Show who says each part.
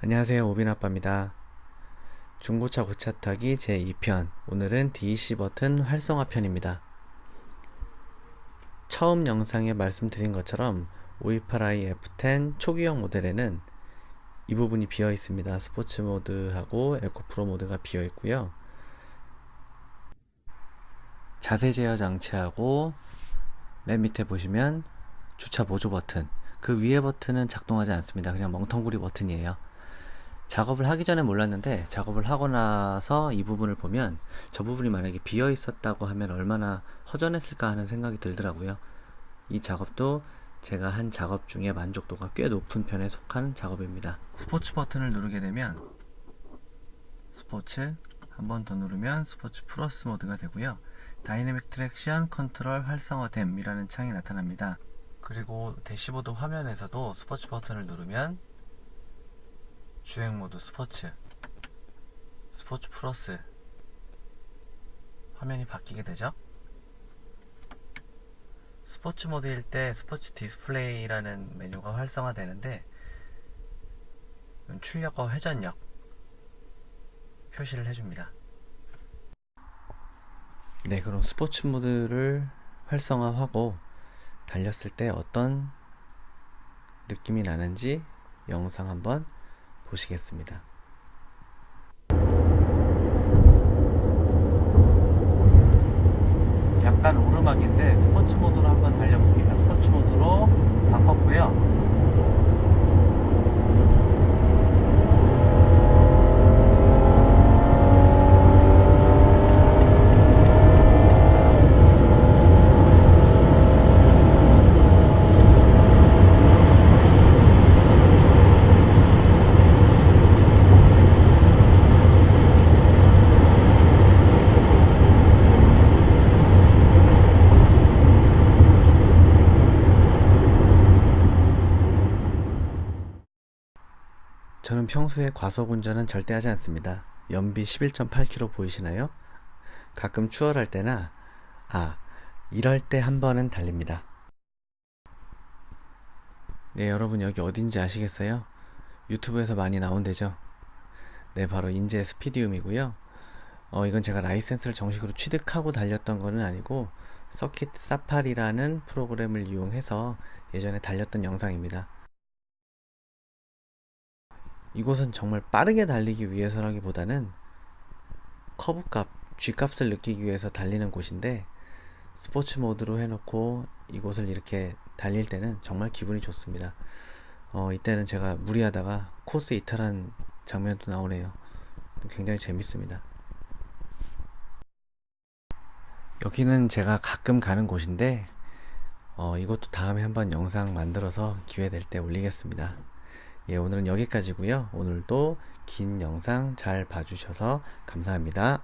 Speaker 1: 안녕하세요 오빈아빠입니다. 중고차 고차 타기 제2편. 오늘은 DC 버튼 활성화 편입니다. 처음 영상에 말씀드린 것처럼 528i F10 초기형 모델에는 이 부분이 비어 있습니다. 스포츠 모드하고 에코 프로 모드가 비어 있고요. 자세 제어 장치하고 맨 밑에 보시면 주차 보조 버튼. 그 위에 버튼은 작동하지 않습니다. 그냥 멍텅구리 버튼이에요 작업을 하기 전에 몰랐는데 작업을 하고 나서 이 부분을 보면 저 부분이 만약에 비어 있었다고 하면 얼마나 허전했을까 하는 생각이 들더라고요. 이 작업도 제가 한 작업 중에 만족도가 꽤 높은 편에 속한 작업입니다. 스포츠 버튼을 누르게 되면 스포츠 한 번 더 누르면 스포츠 플러스 모드가 되고요. 다이내믹 트랙션 컨트롤 활성화됨이라는 창이 나타납니다. 그리고 대시보드 화면에서도 스포츠 버튼을 누르면 주행 모드 스포츠. 스포츠 플러스. 화면이 바뀌게 되죠? 스포츠 모드일 때 스포츠 디스플레이라는 메뉴가 활성화되는데 출력과 회전력 표시를 해줍니다. 네 그럼 스포츠 모드를 활성화하고 달렸을 때 어떤 느낌이 나는지 영상 한번 보시겠습니다. 약간 오르막인데 스포츠 모드로 한번 달려볼게요. 스포츠 모드로 바꿨고요. 저는 평소에 과속 운전은 절대 하지 않습니다. 연비 11.8km 보이시나요? 가끔 추월할 때나, 아, 이럴 때 한 번은 달립니다. 네, 여러분 여기 어딘지 아시겠어요? 유튜브에서 많이 나온 데죠? 네, 바로 인제 스피디움이고요. 어, 이건 제가 라이센스를 정식으로 취득하고 달렸던 거는 아니고, 서킷 사파리라는 프로그램을 이용해서 예전에 달렸던 영상입니다. 이곳은 정말 빠르게 달리기 위해서라기보다는 커브값, G값을 느끼기 위해서 달리는 곳인데 스포츠 모드로 해놓고 이곳을 이렇게 달릴 때는 정말 기분이 좋습니다. 어, 이때는 제가 무리하다가 코스 이탈한 장면도 나오네요. 굉장히 재밌습니다. 여기는 제가 가끔 가는 곳인데 어, 이것도 다음에 한번 영상 만들어서 기회 될 때 올리겠습니다. 예, 오늘은 여기까지고요. 오늘도 긴 영상 잘 봐주셔서 감사합니다.